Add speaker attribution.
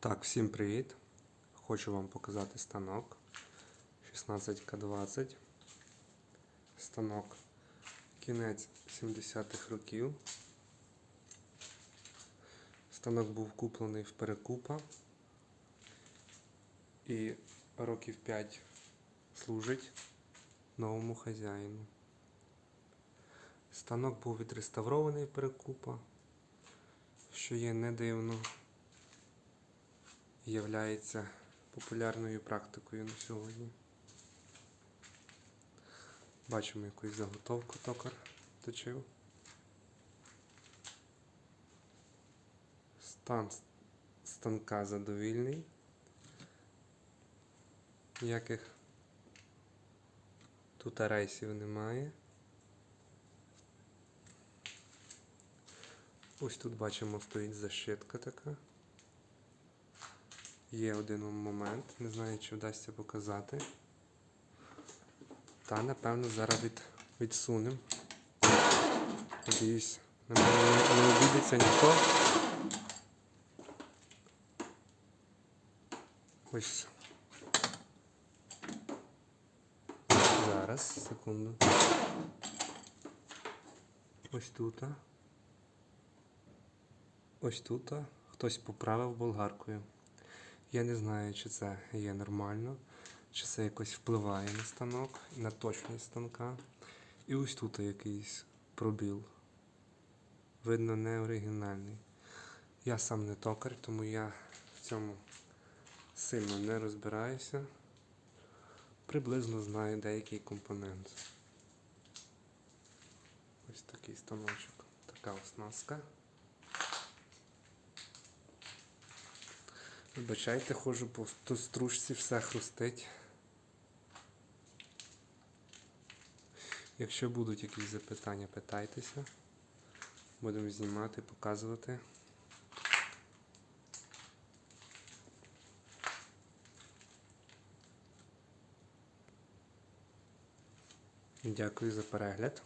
Speaker 1: Так, всім привіт! Хочу вам показати станок 16К20. Станок кінець 70-х років. Станок був куплений в перекупа і років 5 служить новому хазяїну. Станок був відреставрований в перекупа, що є не дивно являється популярною практикою на сьогодні. Бачимо якусь заготовку токар точив. Стан станка задовільний. Ніяких тут рейсів немає. Ось тут бачимо стоїть защитка така. Є один момент, не знаю, чи вдасться показати. Та, напевно, зараз від, відсунемо. Надіюсь, не, не обідеться ніхто. Ось. Зараз, секунду. Ось тут. Ось тут хтось поправив болгаркою. Я не знаю, чи це є нормально, чи це якось впливає на станок, на точність станка. І ось тут якийсь пробіл. Видно, не оригінальний. Я сам не токар, тому я в цьому сильно не розбираюся. Приблизно знаю деякий компонент. Ось такий станочок, така оснастка. Вибачайте, ходжу по стружці, все хрустить. Якщо будуть якісь запитання, питайтеся. Будемо знімати, показувати. Дякую за перегляд.